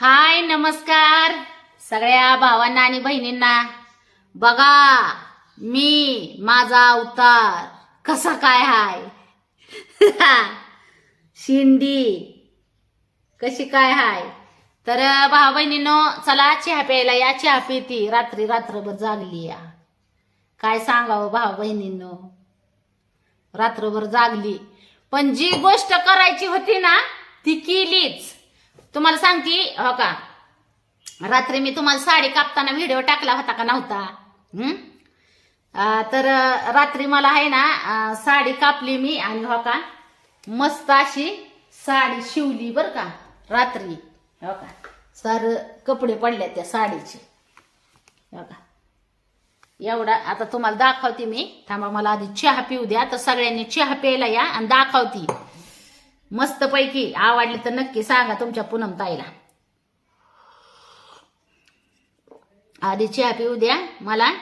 हाय नमस्कार. सगळ्या भावांना आणि बहिणींना. बघा मी माझा अवतार. कसा काय हाय? शिंदी. कशी काय हाय? तर भावा बहिणीनो चला चहा प्यायला या. चहा पिती. रात्री रात्रभर जागली या. काय सांगावं भावा बहिणींनो रात्रभर जागली. पण जी गोष्ट करायची होती ना ती केलीच. तुम्हाला सांगते हो का? रात्री मी तुम्हाला साडी कापताना व्हिडिओ टाकला होता का नव्हता? हम्म? तर रात्री मला आहे ना साडी कापली मी आणि हो का मस्त अशी साडी शिवली बर का रात्री. हो का? सार कपडे पडले त्या साडीचे. हो का? एवढा आता तुम्हाला दाखवते मी. थांबा मला आधी चहा पिऊ द्या. तर सगळ्यांनी चहा प्यायला या आणि दाखवती. मस्त पैकी आवडली तर नक्की सांगा तुमच्या पूनम ताईला. आधी चहा पिऊ द्या मला.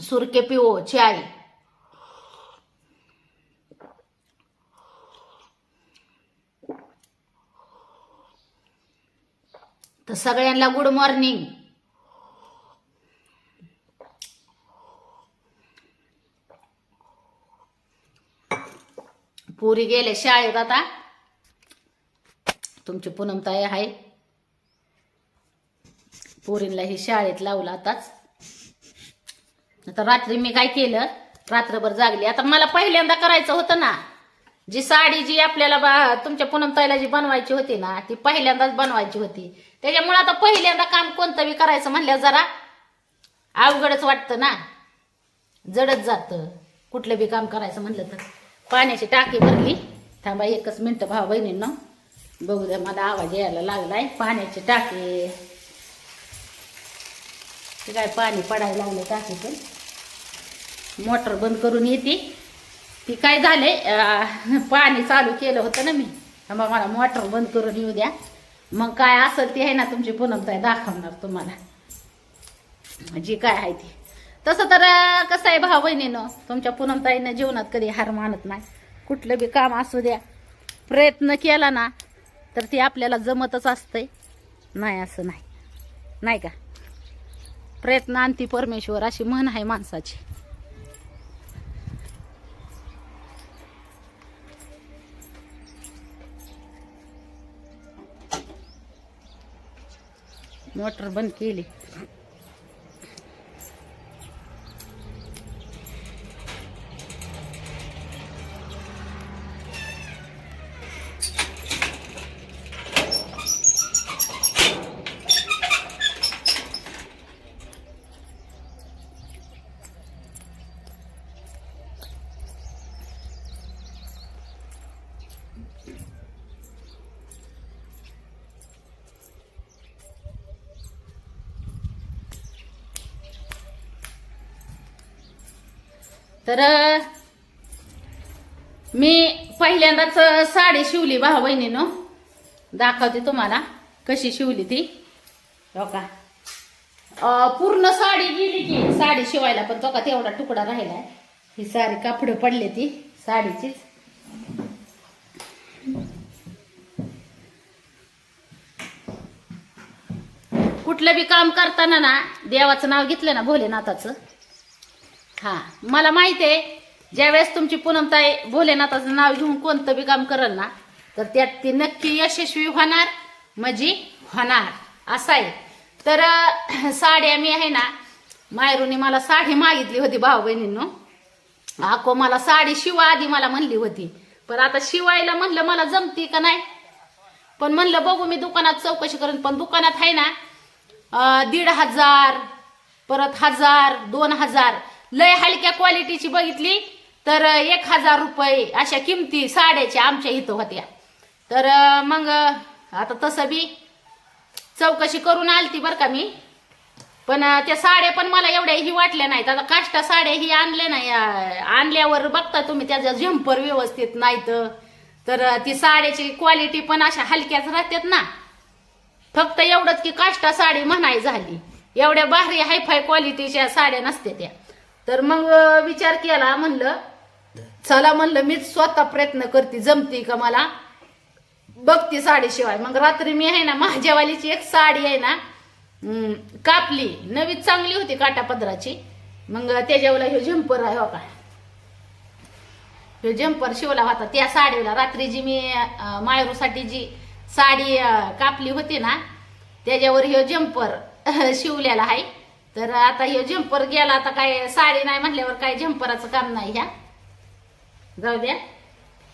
सुरके पिओ चाय. तर सगळ्यांना गुड मॉर्निंग पुरी गेले शाळेत आता. तुमची पूनमताई आहे. पोरींला हे शाळेत लावलं आताच. आता रात्री मी काय केलं? रात्रभर जागली. आता मला पहिल्यांदा करायचं होतं ना. जी साडी जी आपल्याला बा तुमच्या पूनमताईला जी बनवायची होती ना ती पहिल्यांदाच बनवायची होती. त्याच्यामुळे आता पहिल्यांदा काम कोणतं बी करायचं म्हणल्यावर जरा. अवघडच वाटतं ना. जडच जातं. कुठलं बी काम करायचं म्हणलं तर. पाण्याची टाकी भरली. थांबा एकच मिनटं भाऊ बहिणींना. बघू द्या मला आवाज यायला लागलाय. पाण्याची टाकी. काय पाणी पडायला लागलं टाकीतून? मोटर बंद करून येते. ती काय झाले पाणी चालू केलं होतं ना मी. थांबा मला मोटर बंद करून येऊ द्या. मग काय असेल ते आहे ना तुमची पूनमताई दाखवणार तुम्हाला. जी काय आहे ती. तसं तर कसं आहे भाऊ बहिणीनं तुमच्या पूनमताईनं जीवनात कधी हार मानत नाही. कुठलं बी काम असू द्या प्रयत्न केला ना तर ते आपल्याला जमतच असतंय. नाही असं नाही. नाही का? प्रयत्न आणती परमेश्वर अशी म्हण आहे माणसाची. मोटर बंद केली. तर मी पहिल्यांदाच साडी शिवली भाऊ बहिणीनं. दाखवते तुम्हाला कशी शिवली ती. हो का? पूर्ण साडी गेली की साडी शिवायला पण तो का तेवढा तुकडा राहिलाय ही सारी कापड पडले ती साडीचीच. कुठलं बी काम करताना ना देवाचं नाव घेतलं ना भोलेनाथाचं हा मला माहिती आहे ज्यावेळेस तुमची पूनमताई भोलेनाथाचं नाव घेऊन कोणतं बी काम करल ना तर त्यात ती नक्की यशस्वी होणार म्हणजे होणार असं आहे. तर साड्या मी आहे ना मायरूने मला साडी मागितली होती भाऊ बहिणींनो आको मला साडी शिवा आधी मला म्हणली होती पण आता शिवायला म्हणलं मला जमती का नाही? पण म्हणलं बघू मी दुकानात चौकशी करेन पण दुकानात आहे ना दीड हजार परत हजार दोन हजार लय हलक्या क्वालिटीची बघितली तर एक हजार रुपये अशा किमती साड्याच्या आमच्या इथं होत्या. तर मग आता तसं बी चौकशी करून आलती बरं का मी. पण त्या साड्या पण मला एवढ्या ही वाटल्या नाहीत. आता काष्टा साड्या ही आणल्या नाही आणल्यावर बघता तुम्ही त्याचा झंपर व्यवस्थित नाहीत. तर ती साड्याची क्वालिटी पण अशा हलक्याच राहतात ना. फक्त एवढंच की काष्टा साडी म्हणाय झाली. एवढ्या भारी हायफाय क्वालिटीच्या साड्या नसते त्या. तर मग विचार केला म्हणलं चला म्हणलं मीच स्वतः प्रयत्न करते जमते का मला? बघते साडी शिवाय मग रात्री मी आहे ना माझ्यावालीची एक साडी आहे ना कापली. नवी चांगली होती काटा पदराची मग त्याच्यावला ह्यो झंपर आहे हो का? ह्यो झंपर शिवला होता. त्या साडीला रात्री जी मी मायरूसाठी जी साडी कापली होती ना त्याच्यावर ह्यो झंपर शिवलेला आहे. तर आता हे झंपर गेला आता काय साडी नाही म्हटल्यावर काय झंपराचं काम नाही ह्या. जाऊ द्या.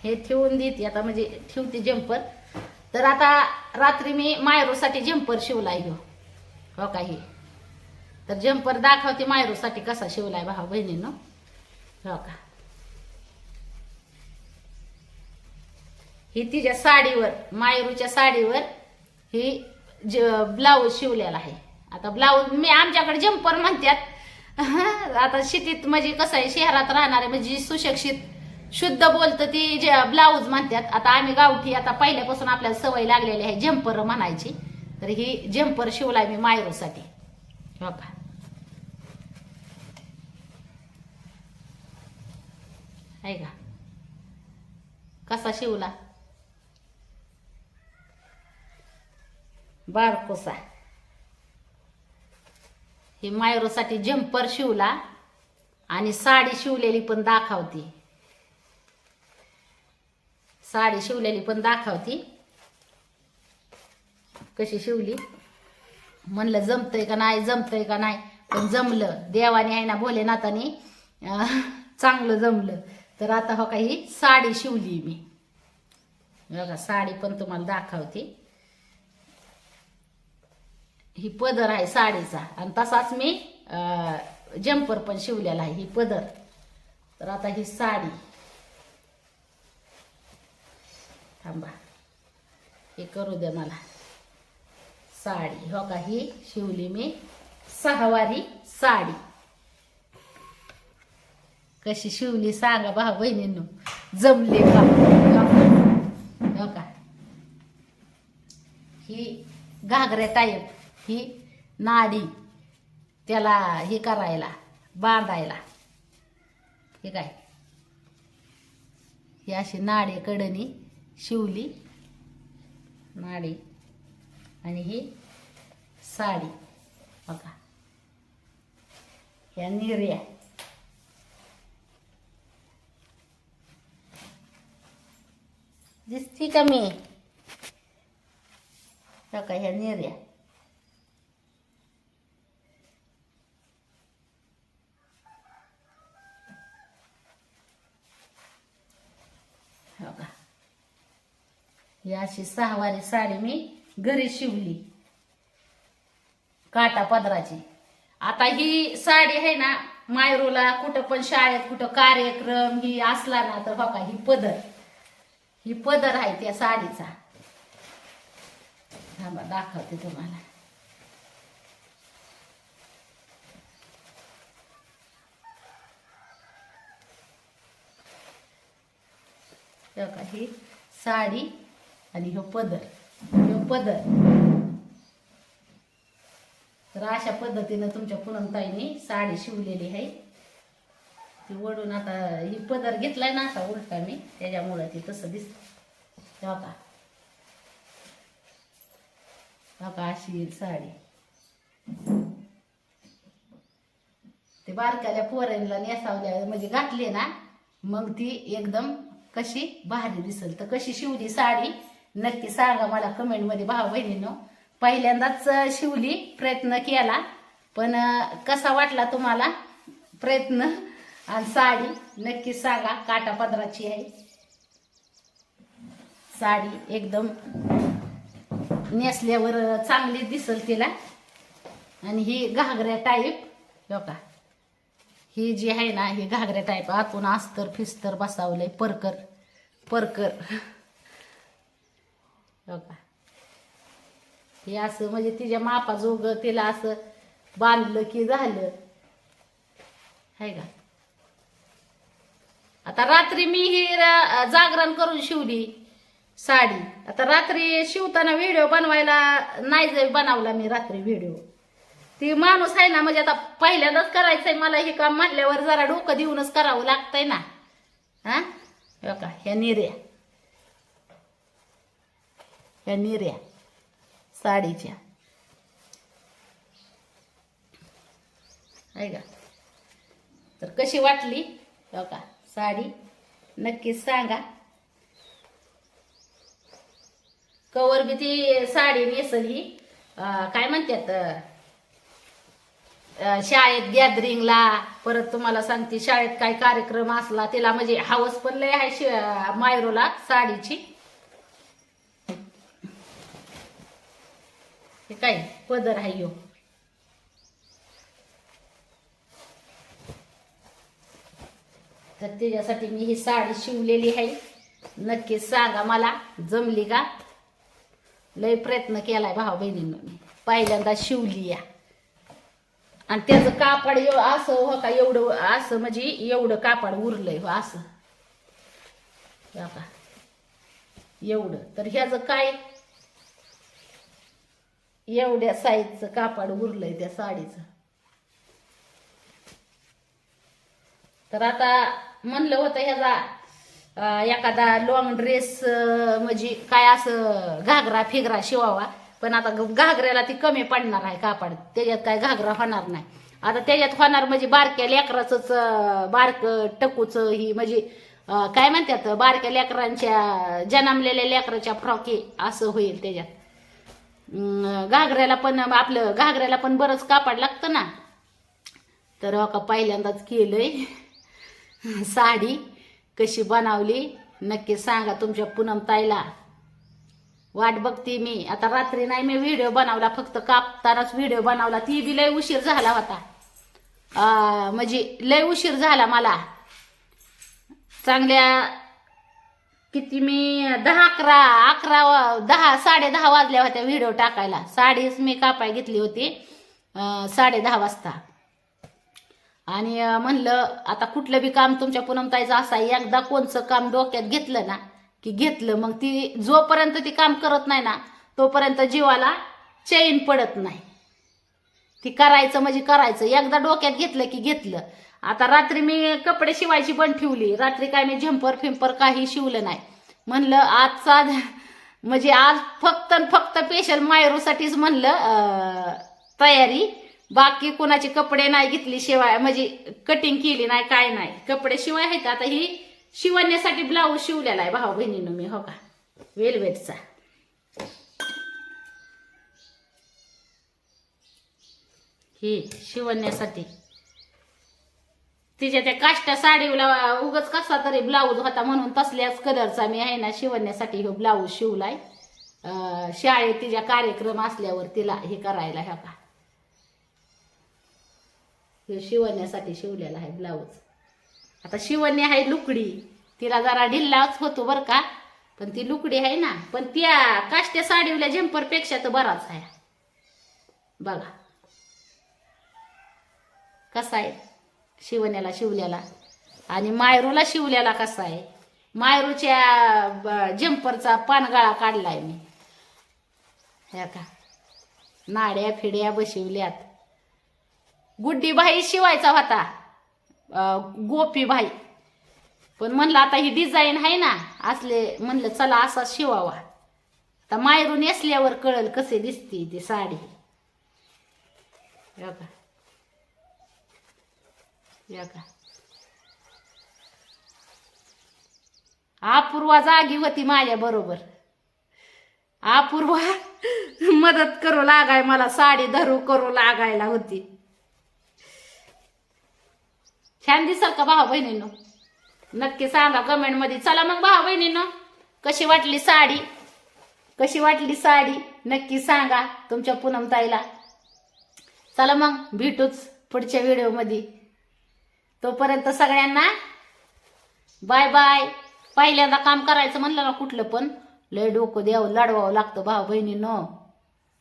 हे ठेवून देते आता म्हणजे ठेवते झंपर तर आता रात्री मी मायरूसाठी जम्पर शिवलाय ह्यो. हो का हे? तर जम्पर दाखवते मायरूसाठी कसा शिवलाय भाऊ बहिणीनं. हो का? ही तिच्या साडीवर मायरूच्या साडीवर ही ज ब्लाऊज शिवलेला आहे. आता ब्लाऊज मी आमच्याकडे जम्पर म्हणतात आता शेतीत म्हणजे कसं आहे शहरात राहणारे म्हणजे सुशिक्षित शुद्ध बोलतं ती जे ब्लाऊज म्हणतात आता आम्ही गावठी आता पहिल्यापासून आपल्याला सवय लागलेली आहे जम्पर म्हणायची. तर ही जम्पर शिवलाय मी मायरूसाठी. हो बघा आहे का? कसा शिवला? बारकोसा. हे मायरोसाठी जम्पर शिवला आणि साडी शिवलेली पण दाखवती. साडी शिवलेली पण दाखवती. कशी शिवली? म्हणलं जमतंय का नाही? जमतंय का नाही? पण जमलं. देवाने आहे ना भोलेनाथाने चांगलं जमलं. तर आता हो काही साडी शिवली मी. बघा साडी पण तुम्हाला दाखवते. ही पदर आहे साडीचा. आणि तसाच मी जम्पर पण शिवलेला आहे ही पदर. तर आता ही साडी. थांबा. हे करू दे मला. साडी. हो का ही शिवली मी. सहावारी साडी. कशी शिवली सांगा भाऊ बहिणींनो. जमले हो का? हो का? ही घागऱ्या टाईप. ही नाडी त्याला हे करायला बांधायला. हे काय? ही अशी नाडी कडणी शिवली. नाडी आणि ही साडी. बघा. ह्या निर्या. दिसती का मी? बघा ह्या निर्या. हो का ही अशी सहावारी साडी मी घरी शिवली. काटा पदराची. आता ही साडी आहे ना मायरूला कुठं पण शाळेत कुठं कार्यक्रम ही असला ना तर हो का ही पदर. ही पदर आहे त्या साडीचा. थांबा दाखवते तुम्हाला. हो ही साडी आणि ह्यो पदर. ह्यो पदर. तर अशा पद्धतीनं तुमच्या पुनमताईने साडी शिवलेली आहे. ती वडून आता ही पदर घेतलाय ना असा उलटा मी त्याच्यामुळं ती तसं दिसत. हो बघा. अशी साडी. ते बारक्याला पोरांना नेसावल्या म्हणजे घातली ना मग ती एकदम कशी भारी दिसल तर कशी शिवली साडी? नक्की सांगा मला कमेंटमध्ये भाऊ बहिणीनं. पहिल्यांदाच शिवली प्रयत्न केला. पण कसा वाटला तुम्हाला? प्रयत्न आणि साडी? नक्की सांगा काटा पदराची आहे. साडी एकदम नेसल्यावर चांगली दिसल तिला. आणि ही घागऱ्या टाईप हो ही जी आहे ना ही घागऱ्या टाईप आतून अस्तर फिस्तर बसावलंय परकर परकर. हो का? हे असं म्हणजे तिच्या मापाजोग तिला असं बांधलं की झालं. आहे का? आता रात्री मी ही जागरण करून शिवली साडी. आता रात्री शिवताना व्हिडिओ बनवायला नाही बनवला मी रात्री व्हिडिओ ती माणूस आहे ना म्हणजे आता पहिल्यांदाच करायचंय मला हे काम म्हटल्यावर जरा डोकं देऊनच करावं लागतंय ना. हा? का ह्या निर्या ह्या निर्या साडीच्या. आहे का? तर कशी वाटली? का साडी नक्कीच सांगा. कवर बी ती साडी नेसल ही. काय म्हणतात शाळेत गॅदरिंगला परत तुम्हाला सांगते शाळेत काय कार्यक्रम असला तिला म्हणजे हवस पण लय आहे शि- मायरोला साडीची. काय पदर आहे यो. तर त्याच्यासाठी मी ही साडी शिवलेली आहे. नक्कीच सांगा मला जमली का? लय प्रयत्न केलाय भाऊ बहिणींनी पहिल्यांदा शिवली या. आणि त्याचं कापड एव- असं हो का एवढं असं म्हणजे एवढं कापड उरलंय हो असं. हो का एवढं. तर ह्याचं काय? एवढ्या साईजचं कापड उरलंय त्या साडीचं. तर आता म्हणलं होतं ह्याचा एखादा लॉंग ड्रेस म्हणजे काय असं घागरा फिगरा शिवावा. पण आता घागऱ्याला ती कमी पडणार आहे कापड. त्याच्यात काय घागरा होणार नाही. आता त्याच्यात होणार म्हणजे बारक्या लेकराचंच बारक बारकं टकूचं ही म्हणजे काय म्हणतात बारक्या लेकरांच्या जन्मलेल्या लेकराच्या फ्रॉकी असं होईल त्याच्यात. घागऱ्याला पण आपलं घागऱ्याला पण बरंच कापड लागतं ना. तर हो का पहिल्यांदाच केलंय. साडी कशी बनवली नक्की सांगा तुमच्या पूनम ताईला. वाट बघते मी. आता रात्री नाही मी व्हिडिओ बनवला फक्त कापतानाच व्हिडिओ बनवला. ती बी लय उशीर झाला होता. म्हणजे लय उशीर झाला मला. चांगल्या किती मी दहा अकरा अकरा वा- दहा साडे दहा वाजल्या होत्या व्हिडिओ टाकायला. साडीच मी कापाय घेतली होती साडे दहा वाजता. आणि म्हणलं आता कुठलं बी काम तुमच्या पुनमताईचं असं आहे एकदा कोणचं काम डोक्यात घेतलं ना की घेतलं मग ती जोपर्यंत ती काम करत नाही ना तोपर्यंत जीवाला चैन पडत नाही. ती करायचं म्हणजे करायचं. एकदा डोक्यात घेतलं की घेतलं. आता रात्री मी कपडे शिवायची पण ठेवली. रात्री काय मी झंपर फिंपर काही शिवलं नाही. म्हणलं आजचा म्हणजे आज फक्त फक्त स्पेशल मायरूसाठीच म्हणलं तयारी. बाकी कोणाचे कपडे नाही घेतली शिवाय म्हणजे कटिंग केली नाही काय नाही. कपडे शिवाय आहेत. आता ही शिवण्यासाठी ब्लाऊज शिवलेला आहे भाऊ बहिणीनं मी हो का? वेलवेटचा ही शिवण्यासाठी. तिच्या त्या काष्टा साडीला उगच कसा तरी ब्लाऊज होता म्हणून तसल्याच कलरचा मी आहे ना शिवण्यासाठी हो ब्लाऊज शिवलाय. शाळेत तिच्या कार्यक्रम असल्यावर तिला हे करायला ह्या का? हे शिवण्यासाठी शिवलेला आहे ब्लाऊज आता शिवणी आहे लुकडी. तिला जरा ढिल्लाच होतो बरं का. पण ती लुकडी आहे ना. पण त्या काष्ट्या साडीवल्या झंपरपेक्षा तर बराच आहे. बघा. कसा आहे? शिवण्याला शिवल्याला आणि मायरूला शिवल्याला कसा आहे? मायरूच्या ब- जम्परचा पानगळा काढलाय मी. ह्या का नाड्या फिड्या बशिवल्यात. गुड्डीबाई शिवायचा होता. गोपीबाई पण म्हणलं आता ही डिझाईन आहे ना असले म्हणलं चला असा शिवावा. आता मायरून असल्यावर कळल कसे दिसते ती साडी. ह्या का अपूर्वा जागी होती माझ्या बरोबर. अपूर्वा मदत करू लागाय मला साडी धरू करू लागायला होती. छान दिसल का भाऊ बहिणींनो? नक्की सांगा कमेंटमध्ये. चला मग भाऊ बहिणींनो कशी वाटली साडी? कशी वाटली साडी? नक्की सांगा तुमच्या पूनम ताईला. चला मग भेटूच पुढच्या व्हिडिओमध्ये तोपर्यंत सगळ्यांना बाय बाय पहिल्यांदा काम करायचं म्हणलं ना कुठलं पण लय डोकं द्यावं लढवावं लागतं भाऊ बहिणीनं.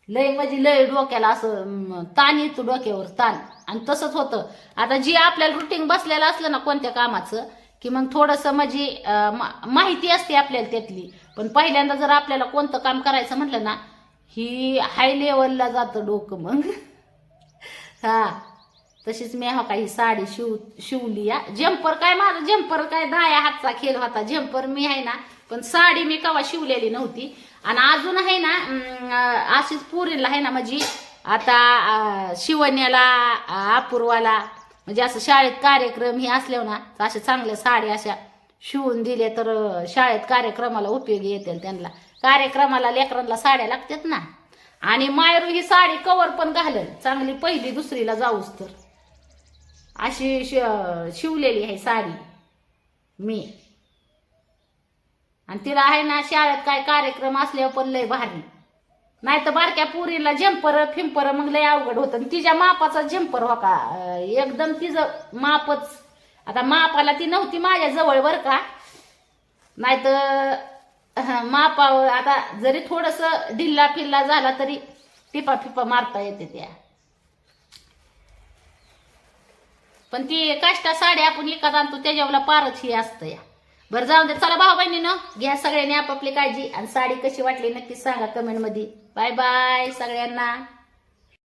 लय म्हणजे लय डोक्याला असं ताण येतो डोक्यावर ताण. आणि तसंच होतं. आता जी आपल्याला रुटीन बसलेलं असलं ना कोणत्या कामाचं की मग थोडंसं म्हणजे मा- माहिती असते आपल्याला त्यातली. पण पहिल्यांदा जर आपल्याला कोणतं काम करायचं म्हटलं ना ही हाय लेवलला जातं डोकं मग. हा. तशीच मी हा काही साडी शिव शिवली या. जम्पर काय माझं? जम्पर काय दहा हातचा खेळ होता. जम्पर मी आहे ना पण साडी मी कवा शिवलेली नव्हती. आणि अजून आहे ना अशीच पुरीला आहे ना म्हणजे आता शिवण्याला अपूर्वाला म्हणजे असं शाळेत कार्यक्रम हे असल्यावर ना अशा चांगल्या साड्या अशा शिवून दिले तर शाळेत कार्यक्रमाला उपयोगी येतील त्यांना. कार्यक्रमाला लेकरांना साड्या लागतात ना. आणि मायरू ही साडी कवर पण घालेल. चांगली पहिली दुसरीला जाऊच तर. अशी शिवलेली आहे साडी. मी. आणि तिला आहे ना शाळेत काय कार्यक्रम असल्यावर पण लय भारी. नाही तर बारक्या पुरीला झंपर फिंपर मग लय अवघड होतं. आणि तिच्या मापाचा झंपर हो का? एकदम तिचं मापच. आता मापाला ती नव्हती माझ्या जवळ बर का? नाही तर मापावर आता जरी थोडस ढिल्ला फिल्ला झाला तरी टिपा फिपा मारता येते त्या. पण ती काष्टा साडी आपण विकत आणतो त्याच्यावर पारच ही असतं या. बरं जाऊ दे. चला भाऊ बहिणीनं घ्या सगळ्यांनी आपापली काळजी. आणि साडी कशी वाटली नक्की सांगा कमेंटमध्ये बाय बाय सगळ्यांना.